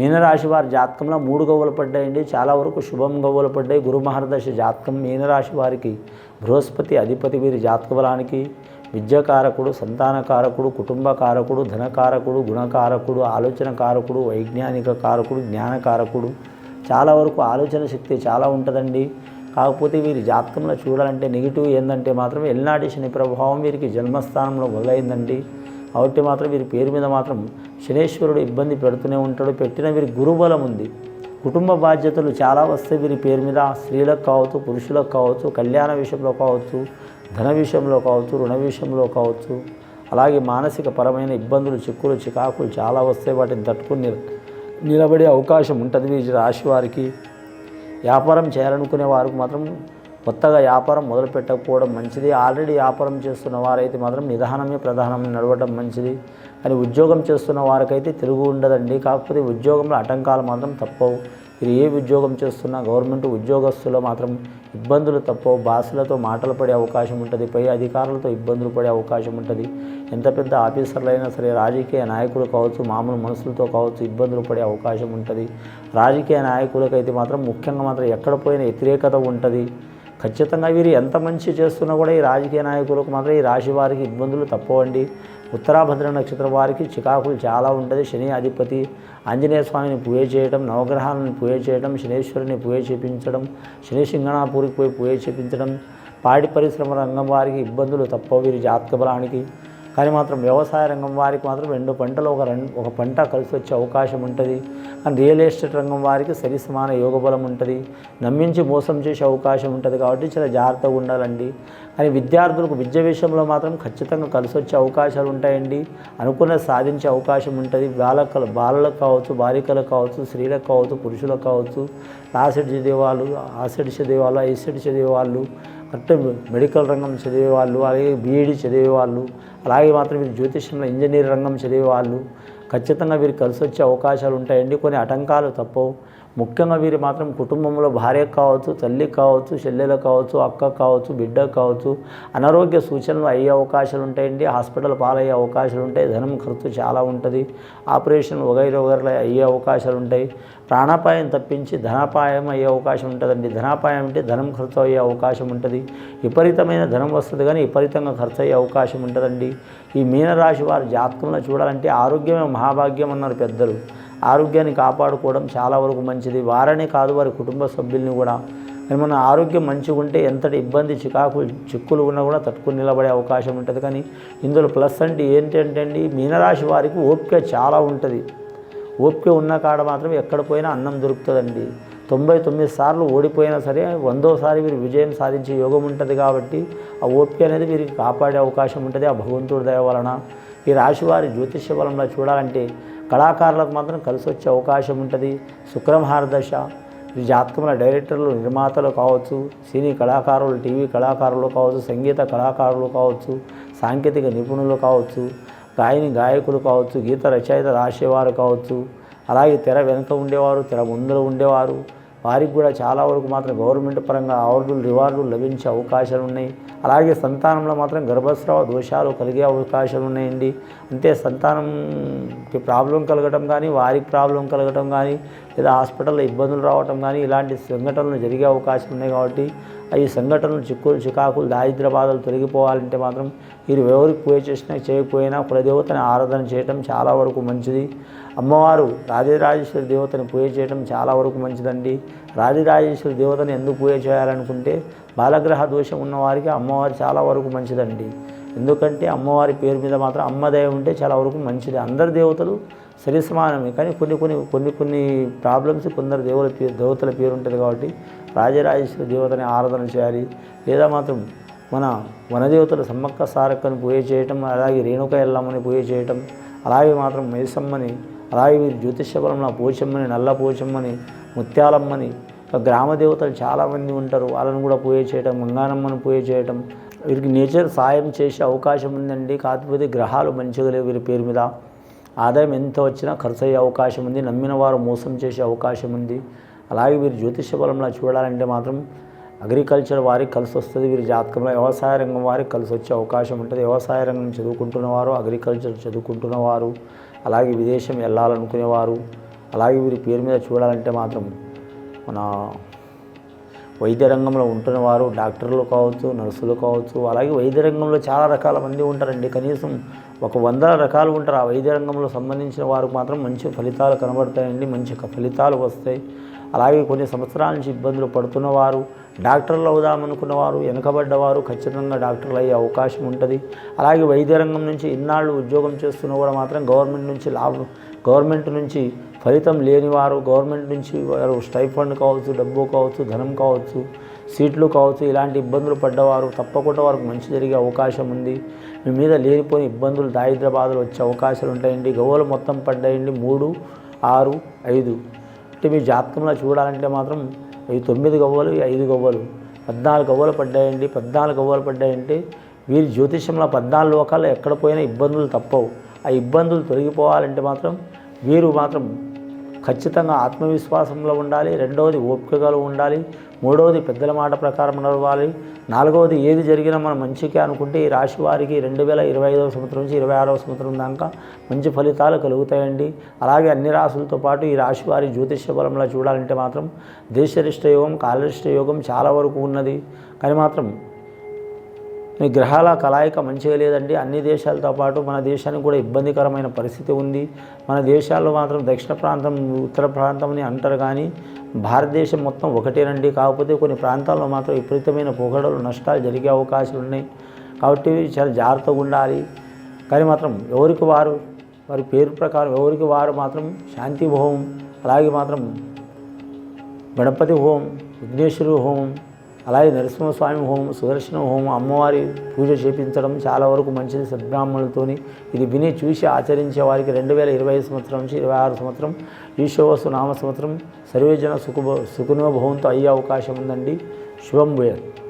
మీనరాశి వారి జాతకంలో మూడు గవ్వలు పడ్డాయండి. చాలా వరకు శుభం గవ్వలు పడ్డాయి. గురు మహర్దశ జాతకం మీనరాశి వారికి బృహస్పతి అధిపతి వీరి జాతక బలానికి విద్యాకారకుడు సంతానకారకుడు కుటుంబకారకుడు ధనకారకుడు గుణకారకుడు ఆలోచన కారకుడు వైజ్ఞానిక కారకుడు జ్ఞానకారకుడు. చాలా వరకు ఆలోచన శక్తి చాలా ఉంటుందండి. కాకపోతే వీరి జాతకంలో చూడాలంటే నెగిటివ్ ఏంటంటే మాత్రం ఎల్నాటి శని ప్రభావం వీరికి జన్మస్థానంలో మొదలైందండి కాబట్టి మాత్రం వీరి పేరు మీద మాత్రం శనేశ్వరుడు ఇబ్బంది పెడుతూనే ఉంటాడు. పెట్టిన వీరి గురుబలం ఉంది. కుటుంబ బాధ్యతలు చాలా వస్తాయి వీరి పేరు మీద స్త్రీలకు కావచ్చు పురుషులకు కావచ్చు కళ్యాణ విషయంలో కావచ్చు ధన విషయంలో కావచ్చు రుణ విషయంలో కావచ్చు అలాగే మానసిక పరమైన ఇబ్బందులు చిక్కులు చికాకులు చాలా వస్తాయి వాటిని తట్టుకుని నిలబడే అవకాశం ఉంటుంది. వీరి రాశి వారికి వ్యాపారం చేయాలనుకునే వారికి మాత్రం కొత్తగా వ్యాపారం మొదలు పెట్టకపోవడం మంచిది. ఆల్రెడీ వ్యాపారం చేస్తున్న వారైతే మాత్రం నిదానమే ప్రధానం నడవడం మంచిది. కానీ ఉద్యోగం చేస్తున్న వారికైతే తెలుగు ఉండదండి. కాకపోతే ఉద్యోగంలో ఆటంకాలు మాత్రం తప్పవు. మీరు ఏ ఉద్యోగం చేస్తున్నా గవర్నమెంట్ ఉద్యోగస్తులు మాత్రం ఇబ్బందులు తప్పవు. బాసులతో మాటలు పడే అవకాశం ఉంటుంది. పై అధికారులతో ఇబ్బందులు పడే అవకాశం ఉంటుంది. ఎంత పెద్ద ఆఫీసర్లు అయినా సరే రాజకీయ నాయకులు కావచ్చు మామూలు మనుషులతో కావచ్చు ఇబ్బందులు పడే అవకాశం ఉంటుంది. రాజకీయ నాయకులకైతే మాత్రం ముఖ్యంగా మాత్రం ఎక్కడ పోయిన వ్యతిరేకత ఉంటుంది. ఖచ్చితంగా వీరు ఎంత మంచి చేస్తున్నా కూడా ఈ రాజకీయ నాయకులకు మాత్రం ఈ రాశి వారికి ఇబ్బందులు తప్పవండి. ఉత్తరాభద్ర నక్షత్రం వారికి చికాకులు చాలా ఉంటుంది. శని అధిపతి ఆంజనేయ స్వామిని పూజ చేయడం నవగ్రహాలను పూజ చేయడం శనేశ్వరుని పూజ చేపించడం శని సింగణాపూరికి పోయి పూజ చేపించడం పాడి పరిశ్రమ రంగం వారికి ఇబ్బందులు తప్పవు. వీరి జాతక బలానికి కానీ మాత్రం వ్యవసాయ రంగం వారికి మాత్రం రెండు పంటలు ఒక రెండు ఒక పంట కలిసి వచ్చే అవకాశం ఉంటుంది. అండ్ రియల్ ఎస్టేట్ రంగం వారికి సరి సమాన ఉంటుంది. నమ్మించి మోసం చేసే అవకాశం ఉంటుంది కాబట్టి చాలా జాగ్రత్తగా ఉండాలండి. కానీ విద్యార్థులకు విద్య విషయంలో మాత్రం ఖచ్చితంగా కలిసి వచ్చే అవకాశాలు ఉంటాయండి. అనుకున్న సాధించే అవకాశం ఉంటుంది. బాలకలు బాలలకు కావచ్చు బాలికలకు కావచ్చు స్త్రీలకు కావచ్చు పురుషులకు కావచ్చు లాసెట్ చదివేవాళ్ళు ఆసెట్ చదివేవాళ్ళు చదివే వాళ్ళు అంటే మెడికల్ రంగం చదివే వాళ్ళు అలాగే బీఈడి చదివే వాళ్ళు అలాగే మాత్రం వీరు జ్యోతిష్యంలో ఇంజనీర్ రంగం చదివే వాళ్ళు ఖచ్చితంగా వీరికి కలిసి వచ్చే అవకాశాలు ఉంటాయండి కొన్ని ఆటంకాలు తప్పవు. ముఖ్యంగా వీరు మాత్రం కుటుంబంలో భార్య కావచ్చు తల్లికి కావచ్చు చెల్లెలు కావచ్చు అక్క కావచ్చు బిడ్డ కావచ్చు అనారోగ్య సూచనలు అయ్యే అవకాశాలు ఉంటాయండి. హాస్పిటల్ పాలయ్యే అవకాశాలు ఉంటాయి. ధనం ఖర్చు చాలా ఉంటుంది. ఆపరేషన్ వగైరా వగైరా అయ్యే అవకాశాలు ఉంటాయి. ప్రాణాపాయం తప్పించి ధనాపాయం అయ్యే అవకాశం ఉంటుందండి. ధనాపాయం అంటే ధనం ఖర్చు అయ్యే అవకాశం ఉంటుంది. విపరీతమైన ధనం వస్తుంది కానీ విపరీతంగా ఖర్చు అయ్యే అవకాశం ఉంటుందండి. ఈ మీనరాశి వారి జాతకంలో చూడాలంటే ఆరోగ్యమే మహాభాగ్యం అన్నారు పెద్దలు. ఆరోగ్యాన్ని కాపాడుకోవడం చాలా వరకు మంచిది. వారనే కాదు వారి కుటుంబ సభ్యుల్ని కూడా. కానీ మన ఆరోగ్యం మంచిగా ఉంటే ఎంతటి ఇబ్బంది చికాకులు చిక్కులు ఉన్నా కూడా తట్టుకుని నిలబడే అవకాశం ఉంటుంది. కానీ ఇందులో ప్లస్ అంటే ఏంటంటే అండి మీనరాశి వారికి ఓపిక చాలా ఉంటుంది. ఓపిక ఉన్న కాడ మాత్రం ఎక్కడ పోయినా అన్నం దొరుకుతుందండి. తొంభై తొమ్మిది సార్లు ఓడిపోయినా సరే వందోసారి వీరు విజయం సాధించే యోగం ఉంటుంది కాబట్టి ఆ ఓపిక అనేది వీరికి కాపాడే అవకాశం ఉంటుంది. ఆ భగవంతుడి దయ వలన ఈ రాశి వారి జ్యోతిష్య బలంలో చూడాలంటే కళాకారులకు మాత్రం కలిసి వచ్చే అవకాశం ఉంటుంది. శుక్రమహారదశ ఈ జాతకంలో డైరెక్టర్లు నిర్మాతలు కావచ్చు సినీ కళాకారులు టీవీ కళాకారులు కావచ్చు సంగీత కళాకారులు కావచ్చు సాంకేతిక నిపుణులు కావచ్చు గాయని గాయకులు కావచ్చు గీత రచయిత రాసేవారు కావచ్చు. అలాగే తెర వెనుక ఉండేవారు తెర ముందర ఉండేవారు. వారికి కూడా చాలా వరకు మాత్రం గవర్నమెంట్ పరంగా అవార్డులు రివార్డులు లభించే అవకాశాలు ఉన్నాయి. అలాగే సంతానంలో మాత్రం గర్భస్రావ దోషాలు కలిగే అవకాశాలు ఉన్నాయండి. అంటే సంతానంకి ప్రాబ్లం కలగటం కానీ వారికి ప్రాబ్లం కలగటం కానీ లేదా హాస్పిటల్లో ఇబ్బందులు రావటం కానీ ఇలాంటి సంఘటనలు జరిగే అవకాశం ఉన్నాయి కాబట్టి ఈ సంఘటనలు చిక్కులు చికాకులు దారిద్ర బాధలు తొలగిపోవాలంటే మాత్రం మీరు ఎవరికి పూజ చేసినా చేయకపోయినా కులదేవతని ఆరాధన చేయటం చాలా వరకు మంచిది. అమ్మవారు రాజరాజేశ్వరి దేవతని పూజ చేయడం చాలా వరకు మంచిదండి. రాజరాజేశ్వరి దేవతని ఎందుకు పూజ చేయాలనుకుంటే బాలగ్రహ దోషం ఉన్నవారికి అమ్మవారు చాలా వరకు మంచిదండి. ఎందుకంటే అమ్మవారి పేరు మీద మాత్రం అమ్మదయ ఉంటే చాలా వరకు మంచిది. అందరి దేవతలు సరి సమానమే కానీ కొన్ని కొన్ని కొన్ని కొన్ని ప్రాబ్లమ్స్ కొందరు దేవుల పేరు దేవతల పేరు ఉంటుంది కాబట్టి రాజరాజేశ్వరి దేవతని ఆరాధన చేయాలి. లేదా మాత్రం మన వనదేవతలు సమ్మక్క సారక్కని పూజ చేయటం అలాగే రేణుక ఎల్లమ్మని పూజ చేయటం అలాగే మాత్రం మేసమ్మని అలాగే వీరు జ్యోతిష్య బలంలో పోచమ్మని నల్ల పోచమ్మని ముత్యాలమ్మని గ్రామ దేవతలు చాలామంది ఉంటారు. వాళ్ళని కూడా పూజ చేయటం మంగానమ్మని పూజ చేయటం వీరికి నేచర్ సాయం చేసే అవకాశం ఉందండి. కాకపోతే గ్రహాలు మంచిగా లేవు వీరి పేరు మీద. ఆదాయం ఎంత వచ్చినా ఖర్చు అయ్యే అవకాశం ఉంది. నమ్మిన వారు మోసం చేసే అవకాశం ఉంది. అలాగే వీరు జ్యోతిష్య బలంలో చూడాలంటే మాత్రం అగ్రికల్చర్ వారికి కలిసి వస్తుంది. వీరి జాతకంలో వ్యవసాయ రంగం వారికి కలిసి వచ్చే అవకాశం ఉంటుంది. వ్యవసాయ రంగం చదువుకుంటున్నవారు అగ్రికల్చర్ చదువుకుంటున్నవారు అలాగే విదేశం వెళ్ళాలనుకునేవారు అలాగే వీరి పేరు మీద చూడాలంటే మాత్రం మన వైద్య రంగంలో ఉంటున్న వారు డాక్టర్లు కావచ్చు నర్సులు కావచ్చు అలాగే వైద్య రంగంలో చాలా రకాల మంది ఉంటారండి. కనీసం ఒక వందల రకాలు ఉంటారు. ఆ వైద్య రంగంలో సంబంధించిన వారికి మాత్రం మంచి ఫలితాలు కనబడతాయండి. మంచి ఫలితాలు వస్తాయి. అలాగే కొన్ని సంవత్సరాల నుంచి ఇబ్బందులు పడుతున్న వారు డాక్టర్లు అవుదామనుకున్న వారు వెనకబడ్డవారు ఖచ్చితంగా డాక్టర్లు అయ్యే అవకాశం ఉంటుంది. అలాగే వైద్య రంగం నుంచి ఇన్నాళ్ళు ఉద్యోగం చేస్తున్న కూడా మాత్రం గవర్నమెంట్ నుంచి లాభం గవర్నమెంట్ నుంచి ఫలితం లేనివారు గవర్నమెంట్ నుంచి వారు స్టైఫండ్ కావచ్చు డబ్బు కావచ్చు ధనం కావచ్చు సీట్లు కావచ్చు ఇలాంటి ఇబ్బందులు పడ్డవారు తప్పకుండా వారికి మంచి జరిగే అవకాశం ఉంది. మీ మీద లేనిపోయిన ఇబ్బందులు దారిద్ర బాధలు వచ్చే అవకాశాలు ఉంటాయండి. గవ్వలు మొత్తం పడ్డాయండి మూడు ఆరు ఐదు. అంటే మీ జాతకంలో చూడాలంటే మాత్రం ఇవి తొమ్మిది గవ్వలు ఐదు గవ్వలు పద్నాలుగు గవ్వలు పడ్డాయండి. పద్నాలుగు గవ్వలు పడ్డాయంటే వీరి జ్యోతిష్యంలో పద్నాలుగు లోకాల్లో ఎక్కడ పోయినా ఇబ్బందులు తప్పవు. ఆ ఇబ్బందులు తొలగిపోవాలంటే మాత్రం వీరు మాత్రం ఖచ్చితంగా ఆత్మవిశ్వాసంలో ఉండాలి రెండవది ఓపికగా ఉండాలి మూడవది పెద్దల మాట ప్రకారం నడవాలి నాలుగవది ఏది జరిగినా మనం మంచికే అనుకుంటే ఈ రాశి వారికి రెండు వేల ఇరవై ఐదవ సంవత్సరం నుంచి ఇరవై ఆరవ సంవత్సరం దాకా మంచి ఫలితాలు కలుగుతాయండి. అలాగే అన్ని రాసులతో పాటు ఈ రాశి వారి జ్యోతిష్య బలంలో చూడాలంటే మాత్రం దేశరిష్ట యోగం కాలరిష్ట యోగం చాలా వరకు ఉన్నది. కానీ మాత్రం మీ గ్రహాల కలాయిక మంచిగా లేదండి. అన్ని దేశాలతో పాటు మన దేశానికి కూడా ఇబ్బందికరమైన పరిస్థితి ఉంది. మన దేశాల్లో మాత్రం దక్షిణ ప్రాంతం ఉత్తర ప్రాంతం అని అంటారు కానీ భారతదేశం మొత్తం ఒకటేనండి. కాకపోతే కొన్ని ప్రాంతాల్లో మాత్రం విపరీతమైన పొగడలు నష్టాలు జరిగే అవకాశాలు ఉన్నాయి. కాబట్టి చాలా జాగ్రత్తగా ఉండాలి. కానీ మాత్రం ఎవరికి వారు వారి పేరు ప్రకారం ఎవరికి వారు మాత్రం శాంతి హోమం అలాగే మాత్రం గణపతి హోమం విఘ్నేశ్వరు హోమం అలాగే నరసింహస్వామి హోమం సుదర్శన హోమం అమ్మవారి పూజ చేపించడం చాలా వరకు మంచిది సద్బ్రాహ్మణులతోని. ఇది విని చూసి ఆచరించే వారికి రెండు వేల ఇరవై ఐదు సంవత్సరం నుంచి ఇరవై ఆరు సంవత్సరం ఈశ్వవస్తు నామ సంవత్సరం సర్వేజన సుఖ సుఖనో భవంతో అయ్యే అవకాశం ఉందండి. శుభం భూయత్.